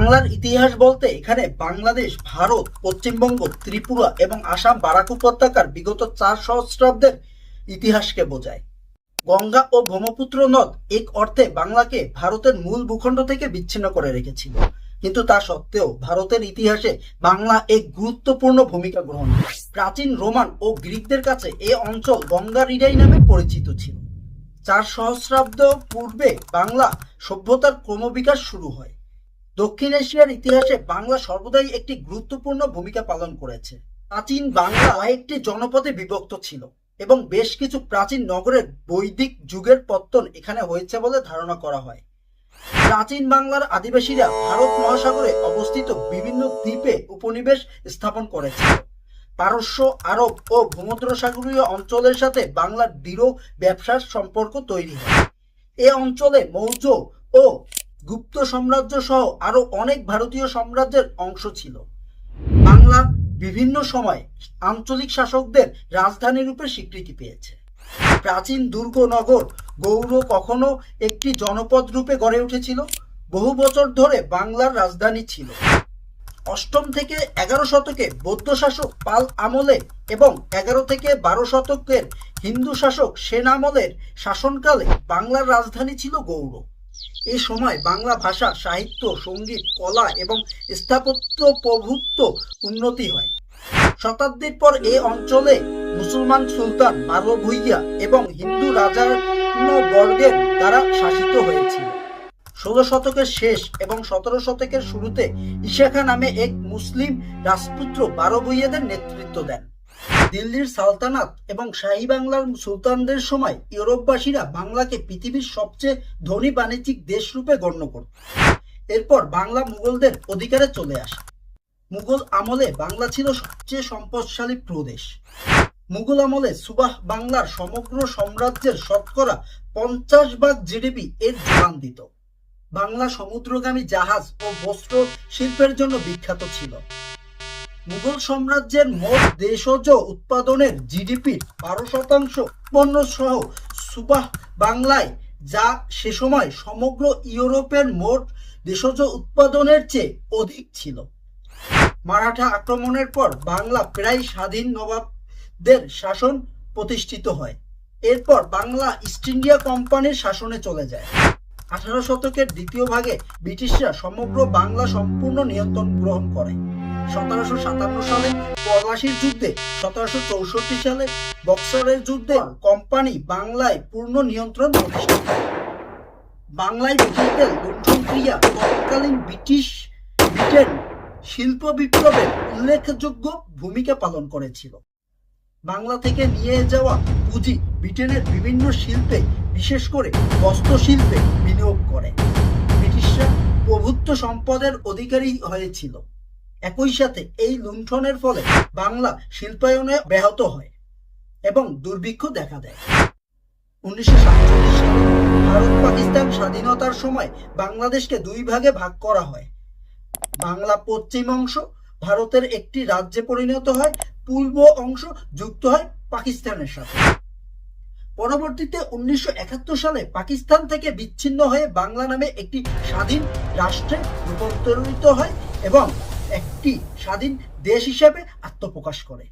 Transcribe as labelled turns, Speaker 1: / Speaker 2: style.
Speaker 1: বাংলার ইতিহাস বলতে এখানে বাংলাদেশ, ভারত, পশ্চিমবঙ্গ, ত্রিপুরা এবং আসাম বারাক উপত্যকার বিগত চার সহস্রাব্দের ইতিহাসকে বোঝায়। গঙ্গা ও ব্রহ্মপুত্র নদ এক অর্থে বাংলাকে ভারতের মূল ভূখণ্ড থেকে বিচ্ছিন্ন করে রেখেছিল। কিন্তু তা সত্ত্বেও ভারতের ইতিহাসে বাংলা এক গুরুত্বপূর্ণ ভূমিকা গ্রহণ করে। প্রাচীন রোমান ও গ্রিকদের কাছে এ অঞ্চল গঙ্গা রিডাই নামে পরিচিত ছিল। চার সহস্রাব্দ পূর্বে বাংলা সভ্যতার ক্রমবিকাশ শুরু হয়। দক্ষিণ এশিয়ার ইতিহাসে বাংলা সর্বদাই একটি গুরুত্বপূর্ণ ভূমিকা পালন করেছে। প্রাচীন বাংলা কয়েকটি জনপদে বিভক্ত ছিল এবং বেশ কিছু প্রাচীন নগরের বৈদিক যুগের পত্তন এখানে হয়েছে বলে ধারণা করা হয়। প্রাচীন বাংলার আদিবাসীরা ভারত মহাসাগরে অবস্থিত বিভিন্ন দ্বীপে উপনিবেশ স্থাপন করেছিল পারস্য, আরব ও ভূমধ্যসাগরীয় অঞ্চলের সাথে বাংলার দৃঢ় ব্যবসার সম্পর্ক তৈরি হয়। এ অঞ্চলে মৌর্য ও গুপ্ত সাম্রাজ্য সহ আরও অনেক ভারতীয় সাম্রাজ্যের অংশ ছিল। বাংলা বিভিন্ন সময় আঞ্চলিক শাসকদের রাজধানী রূপে স্বীকৃতি পেয়েছে। প্রাচীন দুর্গ নগর গৌড় কখনো একটি জনপদ রূপে গড়ে উঠেছিল, বহু বছর ধরে বাংলার রাজধানী ছিল। অষ্টম থেকে এগারো শতকে বৌদ্ধ শাসক পাল আমলে এবং এগারো থেকে বারো শতকের হিন্দু শাসক সেন আমলের শাসনকালে বাংলার রাজধানী ছিল গৌড়। এই সময় বাংলা ভাষা, সাহিত্য, সংগীত, কলা এবং স্থাপত্য প্রভুত্ব উন্নতি হয়। শতাব্দীর পর এ অঞ্চলে মুসলমান সুলতান বারো ভুইয়া এবং হিন্দু রাজার বর্গের দ্বারা শাসিত হয়েছিল। ষোলো শতকের শেষ এবং সতেরো শতকের শুরুতে ঈশা নামে এক মুসলিম রাজপুত্র বারো ভুইয়াদের নেতৃত্ব দেন। দিল্লির সালতানাত এবং শাহী বাংলার সুলতানদের সময় ইউরোপবাসীরা বাংলাকে পৃথিবীর সবচেয়ে ধনী বাণিজ্যিক দেশ রূপে গণ্য করত। এরপর বাংলা মুঘলদের অধিকারে চলে আসে। মুঘল আমলে বাংলা ছিল সবচেয়ে সম্পদশালী প্রদেশ। মুঘল আমলে সুবাহ বাংলার সমগ্র সাম্রাজ্যের শতকরা পঞ্চাশ ভাগ জিডিপি এর যোগান দিত। বাংলা সমুদ্রগামী জাহাজ ও বস্ত্র শিল্পের জন্য বিখ্যাত ছিল। মুঘল সাম্রাজ্যের মোট দেশজ উৎপাদনের জিডিপির বারো শতাংশ। পণ্য সহ সুবাহ বাংলায়, যা সে সময় সমগ্র ইউরোপের মোট দেশজ উৎপাদনের চেয়ে অধিক ছিল। মারাঠা আক্রমণের পর বাংলা প্রায় স্বাধীন নবাবদের শাসন প্রতিষ্ঠিত হয়। এরপর বাংলা ইস্ট ইন্ডিয়া কোম্পানির শাসনে চলে যায়। আঠারো শতকের দ্বিতীয় ভাগে ব্রিটিশরা সমগ্র বাংলা সম্পূর্ণ নিয়ন্ত্রণ গ্রহণ করে। সতেরোশো সাতান্ন সালে পলাশির যুদ্ধে, সতেরোশো চৌষট্টি সালে যুদ্ধে কোম্পানি বাংলায় পূর্ণ নিয়ন্ত্রণ বাংলায় লুণ্ঠন ক্রিয়া তৎকালীন ব্রিটিশ ব্রিটেন শিল্প বিপ্লবে উল্লেখযোগ্য ভূমিকা পালন করেছিল। বাংলা থেকে নিয়ে যাওয়া পুঁজি ব্রিটেনের বিভিন্ন শিল্পে, বিশেষ করে বস্ত্র শিল্পে বিনিয়োগ করে। ব্রিটিশরা প্রভুত্ব সম্পদের অধিকারী হয়েছিল। একই সাথে এই লুণ্ঠনের ফলে বাংলা শিল্পায়নে ব্যাহত হয় এবং দুর্ভিক্ষ দেখা দেয়। উনিশশো সাতচল্লিশ সালে ভারত পাকিস্তান স্বাধীনতার সময় বাংলাদেশকে দুই ভাগে ভাগ করা হয়। বাংলা পশ্চিম অংশ ভারতের একটি রাজ্যে পরিণত হয়, পূর্ব অংশ যুক্ত হয় পাকিস্তানের সাথে। পরবর্তীতে উনিশশো একাত্তর সালে পাকিস্তান থেকে বিচ্ছিন্ন হয়ে বাংলা নামে একটি স্বাধীন রাষ্ট্রে রূপান্তরিত হয় এবং একটি স্বাধীন দেশ হিসেবে আত্মপ্রকাশ করে।